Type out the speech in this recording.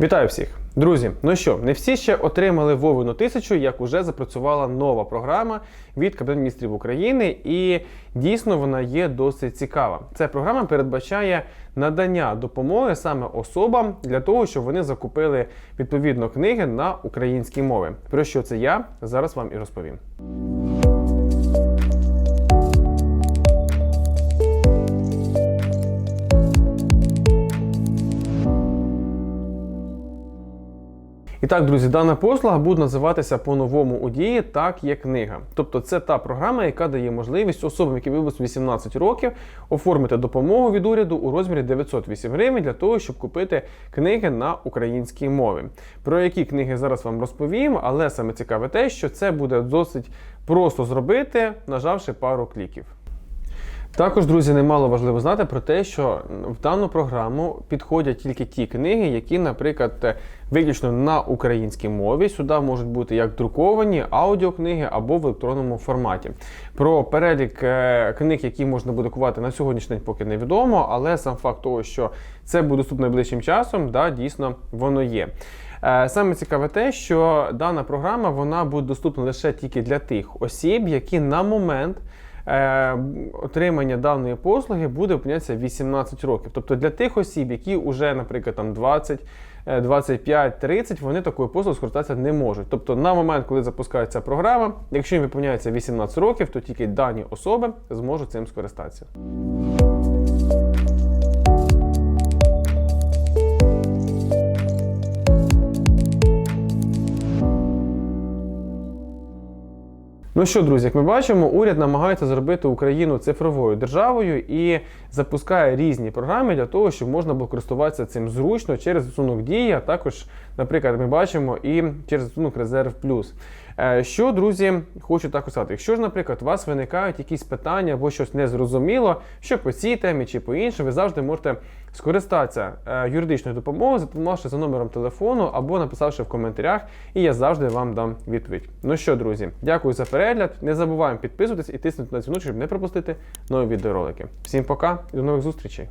Вітаю всіх! Друзі, ну що, не всі ще отримали Вовину тисячу, як уже запрацювала нова програма від Кабінету міністрів України, і дійсно вона є досить цікава. Ця програма передбачає надання допомоги саме особам для того, щоб вони закупили відповідно книги на українській мові. Про що це я зараз вам і розповім. І так, друзі, дана послуга буде називатися по-новому у дії так є книга. Тобто це та програма, яка дає можливість особам, які випуск 18 років, оформити допомогу від уряду у розмірі 908 гривень для того, щоб купити книги на українській мові. Про які книги зараз вам розповім, але саме цікаве те, що це буде досить просто зробити, нажавши пару кліків. Також, друзі, немало важливо знати про те, що в дану програму підходять тільки ті книги, які, наприклад, виключно на українській мові. Сюди можуть бути як друковані аудіокниги або в електронному форматі. Про перелік е, книг, які можна буде купувати на сьогоднішній день, поки невідомо, але сам факт того, що це буде доступно найближчим часом, да, дійсно воно є. Е, Саме цікаве те, що дана програма вона буде доступна лише тільки для тих осіб, які на момент отримання даної послуги буде опинятися 18 років. Тобто для тих осіб, які вже, наприклад, там 20. е, 25, 30, вони такою послугою скористатися не можуть. Тобто на момент, коли запускається програма, якщо їм виповняється 18 років, то тільки дані особи зможуть цим скористатися. Ну що, друзі, як ми бачимо, уряд намагається зробити Україну цифровою державою і запускає різні програми для того, щоб можна було користуватися цим зручно через засунок дії, а також, наприклад, ми бачимо і через засунок Резерв Плюс. Е, Що, друзі, хочу також сказати, якщо ж, наприклад, у вас виникають якісь питання або щось незрозуміло, що по цій темі чи по іншій, ви завжди можете скористатися е, юридичною допомогою, зателефонувавши за номером телефону або написавши в коментарях, і я завжди вам дам відповідь. Ну що, друзі, дякую за перегляд. Не забуваємо підписуватись і тиснути на дзвіночок, щоб не пропустити нові відеоролики. Всім пока і до нових зустрічей!